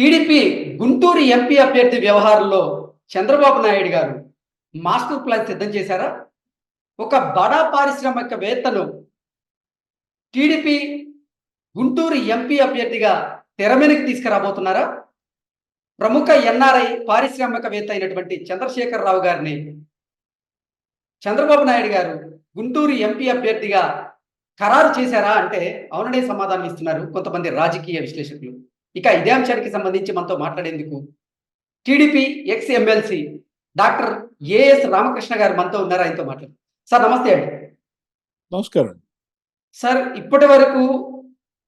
TDP Guntur MP అభ్యర్థి వ్యవహారంలో చంద్రబాబు నాయుడు గారు మాస్టర్ ప్లాన్ సిద్ధం చేశారా? ఒక బడా పారిశ్రామికవేత్తను టీడీపీ గుంటూరు ఎంపీ అభ్యర్థిగా తెర మీదకి తీసుకురాబోతున్నారా? ప్రముఖ ఎన్ఆర్ఐ పారిశ్రామికవేత్త అయినటువంటి చంద్రశేఖరరావు గారిని చంద్రబాబు నాయుడు గారు గుంటూరు ఎంపీ అభ్యర్థిగా ఖరారు చేశారా అంటే అవుననే సమాధానం ఇస్తున్నారు కొంతమంది రాజకీయ విశ్లేషకులు. ఇక ఇదే అంశానికి సంబంధించి మనతో మాట్లాడేందుకు TDP ex MLC doctor AS Ramakrishna garu మనతో ఉన్నారు ఆయనతో మాట్లాడు. సార్ నమస్తే అండి. నమస్కారం. సార్ ఇప్పటి వరకు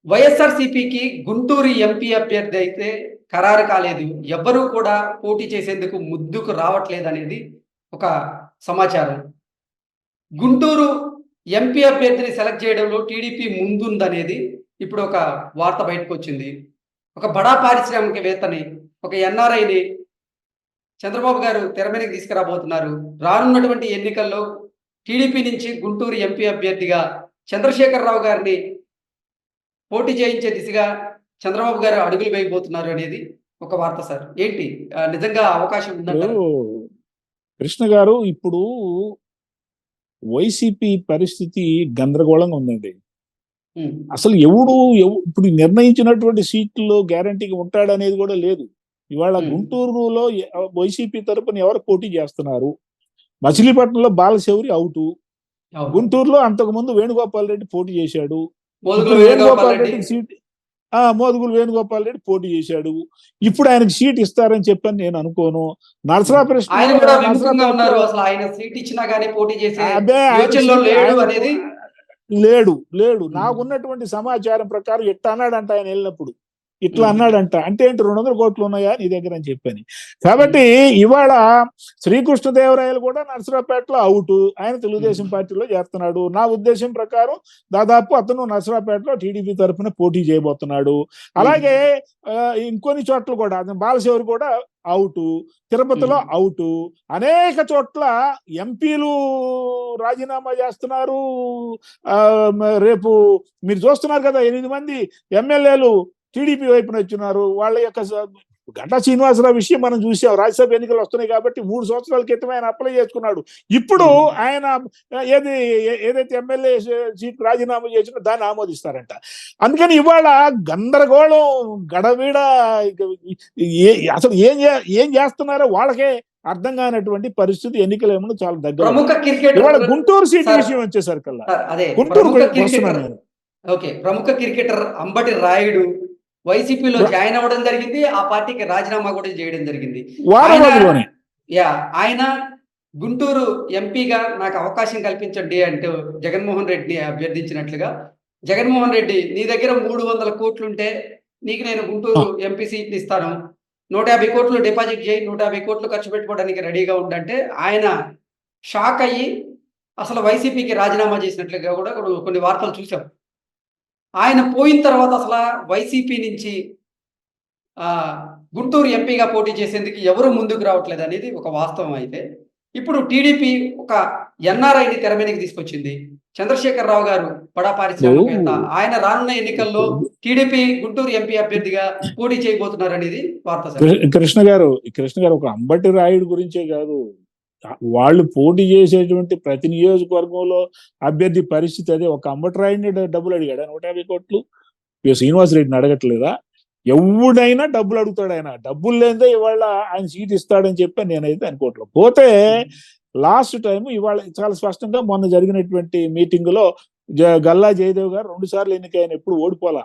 వైఎస్ఆర్సీపీకి గుంటూరు ఎంపీ అభ్యర్థి అయితే ఖరారు కాలేదు. ఎవ్వరూ కూడా పోటీ చేసేందుకు ముద్దుకు రావట్లేదు అనేది ఒక సమాచారం. గుంటూరు ఎంపీ అభ్యర్థిని సెలెక్ట్ చేయడంలో టీడీపీ ముందుందనేది ఇప్పుడు ఒక వార్త బయటకు వచ్చింది. ఒక బడా పారిశ్రామికవేత్తని ఒక ఎన్ఆర్ఐని చంద్రబాబు గారు తెర మీదకి తీసుకురాబోతున్నారు. రానున్నటువంటి ఎన్నికల్లో టీడీపీ నుంచి గుంటూరు ఎంపీ అభ్యర్థిగా చంద్రశేఖరరావు గారిని పోటీ చేయించే దిశగా చంద్రబాబు గారు అడుగులు వేయబోతున్నారు అనేది ఒక వార్త సార్. ఏంటి? నిజంగా అవకాశం ఉందంటారు? కృష్ణ గారు ఇప్పుడు వైసీపీ పరిస్థితి గందరగోళంగా ఉందండి. అసలు ఎవడు ఎవ- ఇప్పుడు నిర్ణయించినటువంటి సీట్లో గ్యారంటీగా ఉంటాడనేది కూడా లేదు. ఇవాళ. గుంటూరులో వైసీపీ తరపున ఎవరు పోటీ చేస్తున్నారు? మచిలీపట్నంలో బాలశౌరి అవుట్. గుంటూరులో అంతకు ముందు వేణుగోపాల్ రెడ్డి పోటీ చేశాడు. వేణుగోపాల్ రెడ్డి. రెడ్డికి సీట్ ఆ మోదుగులు వేణుగోపాల్ రెడ్డి పోటీ చేశాడు. ఇప్పుడు ఆయనకు సీట్ ఇస్తారని చెప్పని నేను అనుకోను. నరసరాపరేషన్ ఆయన లేడు లేడు. నాకున్నటువంటి సమాచారం ప్రకారం ఇట్లా అన్నాడంట ఆయన వెళ్ళినప్పుడు ఇట్లా. అన్నాడంట. అంటే ఏంటి రెండు వందల కోట్లు ఉన్నాయా నీ దగ్గర అని చెప్పని. కాబట్టి ఇవాళ శ్రీకృష్ణదేవరాయలు కూడా నరసరావుపేటలో అవుట్. ఆయన తెలుగుదేశం పార్టీలో చేస్తున్నాడు. నా ఉద్దేశం ప్రకారం దాదాపు అతను నరసరావుపేటలో టీడీపీ తరఫున పోటీ చేయబోతున్నాడు. అలాగే ఇంకొన్ని చోట్ల కూడా అతను బాలశివరి కూడా అవుట్ తిరుపతిలో. అవుట్. అనేక చోట్ల ఎంపీలు రాజీనామా చేస్తున్నారు. రేపు మీరు చూస్తున్నారు కదా ఎనిమిది మంది ఎమ్మెల్యేలు టీడీపీ వైపున వచ్చినారు వాళ్ళ యొక్క గంటా శ్రీనివాసరావు విషయం మనం చూసాం. రాజ్యసభ ఎన్నికలు వస్తున్నాయి కాబట్టి మూడు సంవత్సరాల క్రితం ఆయన అప్లై చేసుకున్నాడు. ఇప్పుడు. ఆయన ఏది ఏదైతే ఎమ్మెల్యే సీట్ రాజీనామా చేసినా దాన్ని ఆమోదిస్తారంట. అందుకని ఇవాళ గందరగోళం గడబీడ ఏ- అసలు ఏం ఏం చేస్తున్నారో వాళ్ళకే అర్థం కానటువంటి పరిస్థితి ఎన్నికలు ఏమో చాలా దగ్గర ప్రముఖ ఇవాళ గుంటూరు సీట్. విషయం వచ్చేసరికల్లా. గుంటూరు ఓకే ప్రముఖ క్రికెటర్ అంబటి రాయుడు వైసీపీలో జాయిన్ అవ్వడం జరిగింది ఆ పార్టీకి రాజీనామా కూడా చేయడం జరిగింది. యా ఆయన గుంటూరు ఎంపీగా నాకు అవకాశం కల్పించండి అంటూ జగన్మోహన్ రెడ్డిని అభ్యర్థించినట్లుగా జగన్మోహన్ రెడ్డి నీ దగ్గర మూడు వందల కోట్లుంటే నీకు నేను గుంటూరు ఎంపీ సీట్ని ఇస్తాను. నూట యాభై కోట్లు డిపాజిట్ చేయి నూట యాభై కోట్లు ఖర్చు పెట్టుకోవడానికి రెడీగా ఉండంటే ఆయన షాక్ అయ్యి అసలు వైసీపీకి రాజీనామా చేసినట్లుగా కూడా కొన్ని వార్తలు చూసాం. ఆయన పోయిన తర్వాత అసలు వైసీపీ నుంచి ఆ గుంటూరు ఎంపీగా పోటీ చేసేందుకు ఎవరు ముందుకు రావట్లేదు అనేది ఒక వాస్తవం అయితే. ఇప్పుడు టీడీపీ ఒక ఎన్ఆర్ఐని తెర మీదకి తీసుకొచ్చింది. చంద్రశేఖర్ రావు గారు బడా పారిశ్రామికవేత్త ఆయన రానున్న ఎన్నికల్లో టీడీపీ గుంటూరు ఎంపీ అభ్యర్థిగా పోటీ చేయబోతున్నారు అనేది వార్త కృష్ణ గారు కృష్ణ గారు ఒక అంబటి రాయుడు గురించే కాదు. వాళ్ళు పోటీ చేసేటువంటి ప్రతి నియోజకవర్గంలో అభ్యర్థి పరిస్థితి అదే. ఒక డ- డబ్బులు అడిగాడు. నూట యాభై కోట్లు. ఇక శ్రీనివాస్ రెడ్డిని అడగట్లేదా? ఎవడైనా డబ్బులు అడుగుతాడు ఆయన. డబ్బులు లేదే ఇవాళ ఆయన సీట్ ఇస్తాడని చెప్పి నేనైతే అనుకోవట్లేదు. పోతే లాస్ట్ టైం ఇవాళ చాలా స్పష్టంగా మొన్న జరిగినటువంటి మీటింగ్లో గల్లా జయదేవ్ గారు రెండు సార్లు ఎన్నికైన ఎప్పుడు ఓడిపోలా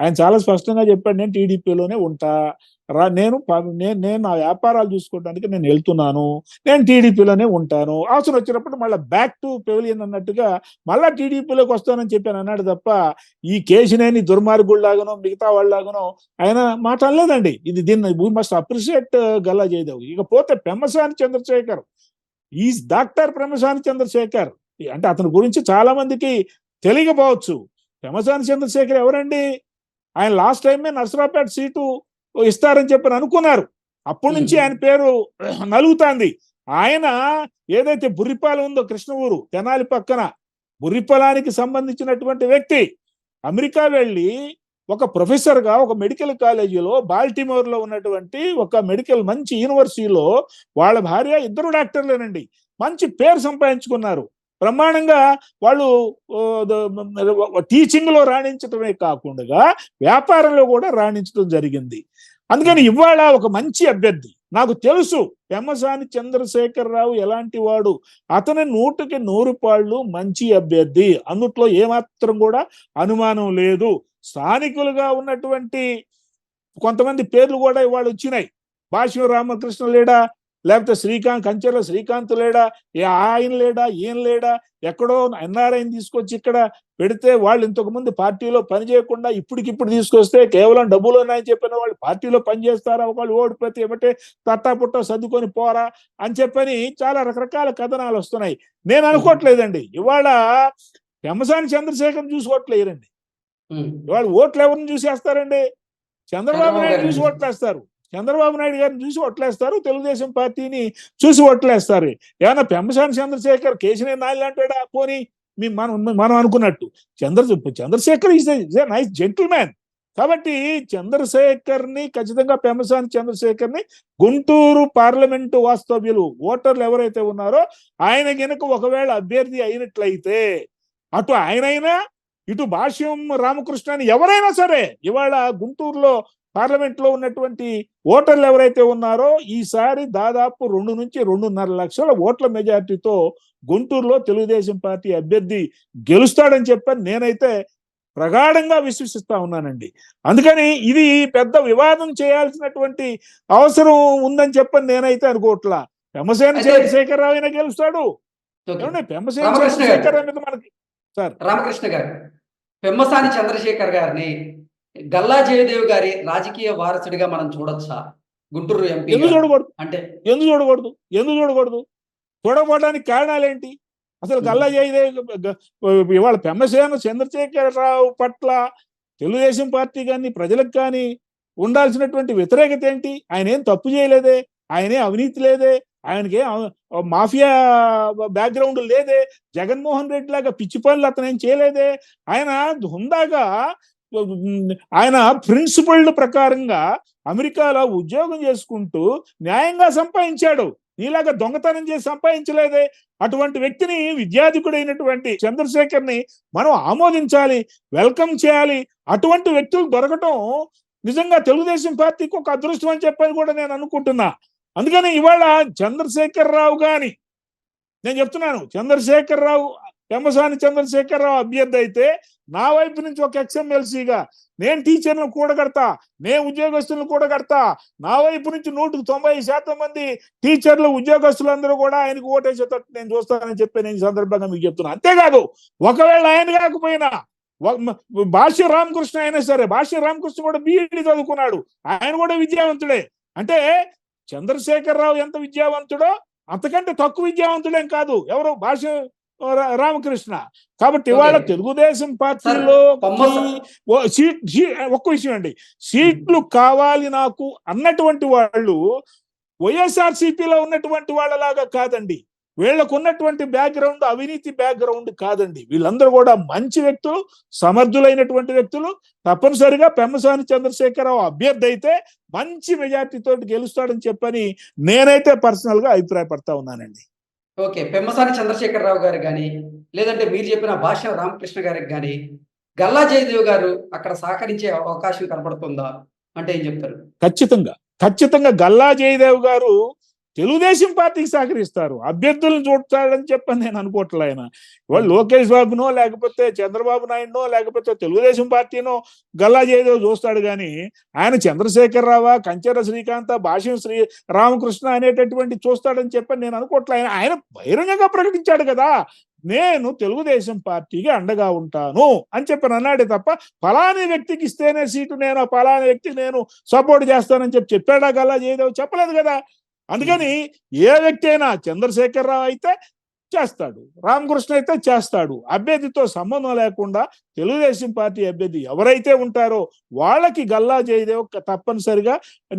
ఆయన చాలా స్పష్టంగా చెప్పాడు నేను టీడీపీలోనే ఉంటా. రా నేను ప- నేను నేను నా వ్యాపారాలు చూసుకోవడానికి నేను వెళ్తున్నాను. నేను టీడీపీలోనే ఉంటాను. అవసరం వచ్చినప్పుడు మళ్ళీ బ్యాక్ టు పెవిలియన్ అన్నట్టుగా మళ్ళా టీడీపీలోకి వస్తానని చెప్పాను అన్నాడు తప్ప ఈ కేసునేని దుర్మార్గుల్లాగానో మిగతా వాళ్ళలాగానో ఆయన మాట అనలేదండి ఇది దీన్ని we must appreciate Galla Jayadev. ఇకపోతే పెమ్మసాని చంద్రశేఖర్ ఈ డాక్టర్ పెమ్మసాని చంద్రశేఖర్. అంటే అతని గురించి చాలా మందికి తెలియకపోవచ్చు. పెమ్మసాని చంద్రశేఖర్ ఎవరండి? ఆయన లాస్ట్ టైమే నర్సరాపేట సీటు ఇస్తారని చెప్పని అనుకున్నారు. అప్పటి నుంచి. ఆయన పేరు నలుగుతాంది. ఆయన ఏదైతే బుర్రిపాలెం ఉందో కృష్ణ ఊరు తెనాలి పక్కన బుర్రిపాలానికి సంబంధించినటువంటి వ్యక్తి అమెరికా వెళ్ళి ఒక ప్రొఫెసర్గా ఒక మెడికల్ కాలేజీలో బాల్టిమోర్లో ఉన్నటువంటి ఒక మెడికల్ మంచి యూనివర్సిటీలో వాళ్ళ భార్య ఇద్దరు డాక్టర్లేనండి మంచి పేరు సంపాదించుకున్నారు. బ్రహ్మాండంగా వాళ్ళు టీచింగ్లో రాణించడమే కాకుండా వ్యాపారంలో కూడా రాణించడం జరిగింది. అందుకని ఇవాళ ఒక మంచి అభ్యర్థి నాకు తెలుసు పెమ్మసాని చంద్రశేఖరరావు ఎలాంటి వాడు అతని నూటికి నూరు పాళ్ళు మంచి అభ్యర్థి అందుట్లో ఏమాత్రం కూడా అనుమానం లేదు. స్థానికులుగా ఉన్నటువంటి కొంతమంది పేర్లు కూడా ఇవాళ వచ్చినాయి. భాష్యం రామకృష్ణ లేడా లేకపోతే శ్రీకాంత్ కంచెల శ్రీకాంత్ లేడా? ఏ ఆయన లేడా? ఏం లేడా? ఎక్కడో ఎన్ఆర్ఐని తీసుకొచ్చి ఇక్కడ పెడితే వాళ్ళు ఇంతకు ముందు పార్టీలో పని చేయకుండా ఇప్పటికిప్పుడు తీసుకొస్తే కేవలం డబ్బులు ఉన్నాయని చెప్పిన వాళ్ళు పార్టీలో పని చేస్తారా? ఒకళ్ళు ఓడిపోతే ఏమంటే తట్టా పుట్ట సర్దుకొని పోరా? అని చెప్పని చాలా రకరకాల కథనాలు వస్తున్నాయి. నేను అనుకోవట్లేదండి. ఇవాళ పెమ్మసాని చంద్రశేఖర్ చూసుకోవట్లేరండి. ఇవాళ ఓట్లు ఎవరిని చూసేస్తారండి? చంద్రబాబు నాయుడు చూసి. ఓట్లేస్తారు. చంద్రబాబు నాయుడు గారిని చూసి ఓట్లేస్తారు తెలుగుదేశం పార్టీని చూసి ఓట్లేస్తారు ఏమన్నా పెంబసాని చంద్రశేఖర్ కేసీఆర్ నాయుడు అంటాడా? పోనీ మీ మనం మనం అనుకున్నట్టు. Chandra Chandrasekhar is nice gentleman కాబట్టి చంద్రశేఖర్ని ఖచ్చితంగా పెమ్మసాని చంద్రశేఖర్ని గుంటూరు పార్లమెంటు వాస్తవ్యులు ఓటర్లు ఎవరైతే ఉన్నారో ఆయన గనుక ఒకవేళ అభ్యర్థి అయినట్లయితే అటు ఆయనైనా ఇటు భాష్యం రామకృష్ణ అని ఎవరైనా సరే ఇవాళ గుంటూరులో పార్లమెంట్లో ఉన్నటువంటి ఓటర్లు ఎవరైతే ఉన్నారో ఈసారి దాదాపు రెండు నుంచి రెండున్నర లక్షల ఓట్ల మెజార్టీతో గుంటూరులో తెలుగుదేశం పార్టీ అభ్యర్థి గెలుస్తాడని చెప్పని నేనైతే ప్రగాఢంగా విశ్వసిస్తా ఉన్నానండి. అందుకని ఇది పెద్ద వివాదం చేయాల్సినటువంటి అవసరం ఉందని చెప్పని నేనైతే అనుకోవట్లా. పెమ్మసేన అయితే- చంద్రశేఖరరావు అయినా గెలుస్తాడు. పెమ్మసేన. చంద్రశేఖర్ మీద మనకి రామకృష్ణ గారు. పెమ్మసాని చంద్రశేఖర్ గారిని గల్లా జయదేవ్ గారి రాజకీయ వారసుడిగా మనం చూడొచ్చా? గుంటూరు ఎంపీ ఎందుకు చూడకూడదు? అంటే ఎందుకు చూడకూడదు? ఎందుకు చూడకూడదు? చూడకపోవడానికి కారణాలు ఏంటి? అసలు గల్లా జయదే ఇవాళ పెమ్మసేన చంద్రశేఖరరావు పట్ల తెలుగుదేశం పార్టీ కానీ ప్రజలకు కానీ ఉండాల్సినటువంటి వ్యతిరేకత ఏంటి? ఆయన ఏం తప్పు చేయలేదే? ఆయనే అవినీతి లేదే? ఆయనకి మాఫియా బ్యాక్గ్రౌండ్ లేదే? జగన్మోహన్ రెడ్డి లాగా పిచ్చి పనులు అతను ఏం చేయలేదే? ఆయన హుందాగా ఆయన ప్రిన్సిపల్డ్ ప్రకారంగా అమెరికాలో ఉద్యోగం చేసుకుంటూ న్యాయంగా సంపాదించాడు. నీలాగా దొంగతనం చేసి సంపాదించలేదే. అటువంటి వ్యక్తిని విద్యాధికుడైనటువంటి చంద్రశేఖర్ని మనం ఆమోదించాలి వెల్కమ్ చేయాలి. అటువంటి వ్యక్తులు దొరకటం నిజంగా తెలుగుదేశం పార్టీకి ఒక అదృష్టం అని చెప్పని కూడా నేను అనుకుంటున్నా. అందుకని ఇవాళ చంద్రశేఖర్ రావు గాని నేను చెప్తున్నాను చంద్రశేఖర్ రావు పెమ్మసాని చంద్రశేఖర్ రావు అభ్యర్థి అయితే నా వైపు నుంచి ఒక ఎక్స్ఎంఎల్సీగా నేను టీచర్లను కూడగడతా నేను ఉద్యోగస్తులను కూడగడతా నా వైపు నుంచి నూటికి తొంభై శాతం మంది టీచర్లు ఉద్యోగస్తులందరూ కూడా ఆయనకు ఓటేసేటట్టు నేను చూస్తానని చెప్పి నేను సందర్భంగా మీకు చెప్తున్నా. అంతేకాదు ఒకవేళ ఆయన కాకపోయినా భాష్య రామకృష్ణ అయినా సరే భాష్య రామకృష్ణ కూడా బీఈడి చదువుకున్నాడు. ఆయన కూడా విద్యావంతుడే. అంటే చంద్రశేఖర్ రావు ఎంత విద్యావంతుడో అంతకంటే తక్కువ విద్యావంతుడేం కాదు. ఎవరు? భాష రామకృష్ణ. కాబట్టి ఇవాళ. తెలుగుదేశం పార్టీలో సీట్ ఒక్క విషయం అండి. సీట్లు కావాలి నాకు అన్నటువంటి వాళ్ళు వైఎస్ఆర్ సిపిలో ఉన్నటువంటి వాళ్ళలాగా కాదండి. వీళ్ళకు ఉన్నటువంటి బ్యాక్గ్రౌండ్ అవినీతి బ్యాక్గ్రౌండ్ కాదండి. వీళ్ళందరూ కూడా మంచి వ్యక్తులు సమర్థులైనటువంటి వ్యక్తులు. తప్పనిసరిగా పెమ్మసాని చంద్రశేఖరరావు అభ్యర్థి అయితే మంచి మెజార్టీ తోటి గెలుస్తాడని చెప్పని నేనైతే పర్సనల్గా అభిప్రాయపడతా ఉన్నానండి. ఓకే పెమ్మసాని చంద్రశేఖరరావు గారు కానీ లేదంటే మీరు చెప్పిన భాష రామకృష్ణ గారికి కానీ గల్లా జయదేవ్ గారు అక్కడ సహకరించే అవకాశం కనపడుతుందా? అంటే ఏం చెప్తారు? ఖచ్చితంగా ఖచ్చితంగా గల్లా జయదేవ్ గారు తెలుగుదేశం పార్టీకి సహకరిస్తారు. అభ్యర్థులను చూడతాడని చెప్పని నేను అనుకోవట్లే ఆయన. ఇవాళ లోకేష్ బాబునో లేకపోతే చంద్రబాబు నాయుడునో లేకపోతే తెలుగుదేశం పార్టీనో గల్లా చేయదో చూస్తాడు కానీ ఆయన చంద్రశేఖర్ రావా కంచెర శ్రీకాంత భాష్యం శ్రీ రామకృష్ణ అనేటటువంటి చూస్తాడని చెప్పని నేను అనుకోవట్లే. ఆయన ఆయన బహిరంగంగా ప్రకటించాడు కదా. నేను తెలుగుదేశం పార్టీకి అండగా ఉంటాను అని చెప్పి అన్నాడే తప్ప ఫలాని వ్యక్తికి ఇస్తేనే సీటు నేను ఫలాని వ్యక్తికి నేను సపోర్ట్ చేస్తానని చెప్పి చెప్పాడా గల్లా చేయదో చెప్పలేదు కదా. అందుకని ఏ వ్యక్తి అయినా చంద్రశేఖర్ రావు అయితే చేస్తాడు రామకృష్ణ అయితే చేస్తాడు. అభ్యర్థితో సంబంధం లేకుండా తెలుగుదేశం పార్టీ అభ్యర్థి ఎవరైతే ఉంటారో వాళ్ళకి గల్లా జయదేవ్ తప్పనిసరిగా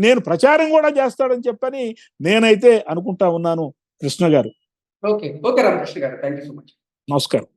నేను ప్రచారం కూడా చేస్తాడని చెప్పని నేనైతే అనుకుంటా ఉన్నాను కృష్ణ గారు. Okay. Okay Ramakrishna garu. Thank you so much. నమస్కారం.